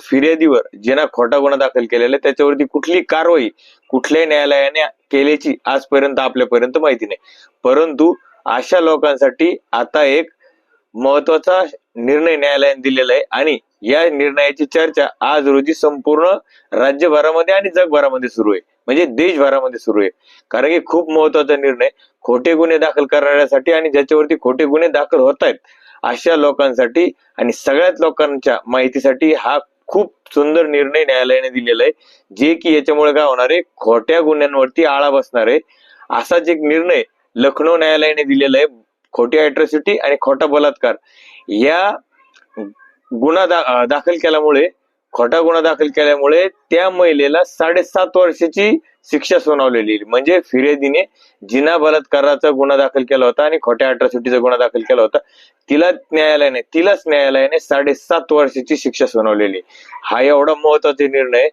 फिर्यादीवर ज्यांना खोटा गुन्हा दाखल केलेला आहे त्याच्यावरती कुठली कारवाई कुठल्याही न्यायालयाने केल्याची आजपर्यंत आपल्यापर्यंत माहिती नाही. परंतु अशा लोकांसाठी आता एक महत्त्वाचा निर्णय न्यायालयाने दिलेला आहे आणि या निर्णयाची चर्चा आज रोजी संपूर्ण राज्यभरामध्ये आणि जगभरामध्ये सुरू आहे. म्हणजे देशभरामध्ये सुरू आहे. कारण की खूप महत्त्वाचा निर्णय खोटे गुन्हे दाखल करण्यासाठी आणि ज्याच्यावरती खोटे गुन्हे दाखल होत आहेत अशा लोकांसाठी आणि सगळ्याच लोकांच्या माहितीसाठी हा खूप सुंदर निर्णय न्यायालयाने दिलेला आहे जे की याच्यामुळे काय होणार आहे खोट्या गुन्ह्यांवरती आळा बसणार आहे. असाच एक निर्णय लखनौ न्यायालयाने दिलेला आहे खोटी अॅट्रॉसिटी आणि खोटा बलात्कार. या गुन्हा दा, दाखल केल्यामुळे खोटा गुन्हा दाखल केल्यामुळे त्या महिलेला साडेसात वर्षाची शिक्षा सुनावलेली. म्हणजे फिर्यादीने जिना बलात्काराचा गुन्हा दाखल केला होता आणि खोट्या अॅट्रॉसिटीचा गुन्हा दाखल केला होता. तिला न्यायालयाने तिलाच न्यायालयाने साडेसात वर्षाची शिक्षा सुनावलेली. हा एवढा महत्त्वाचा निर्णय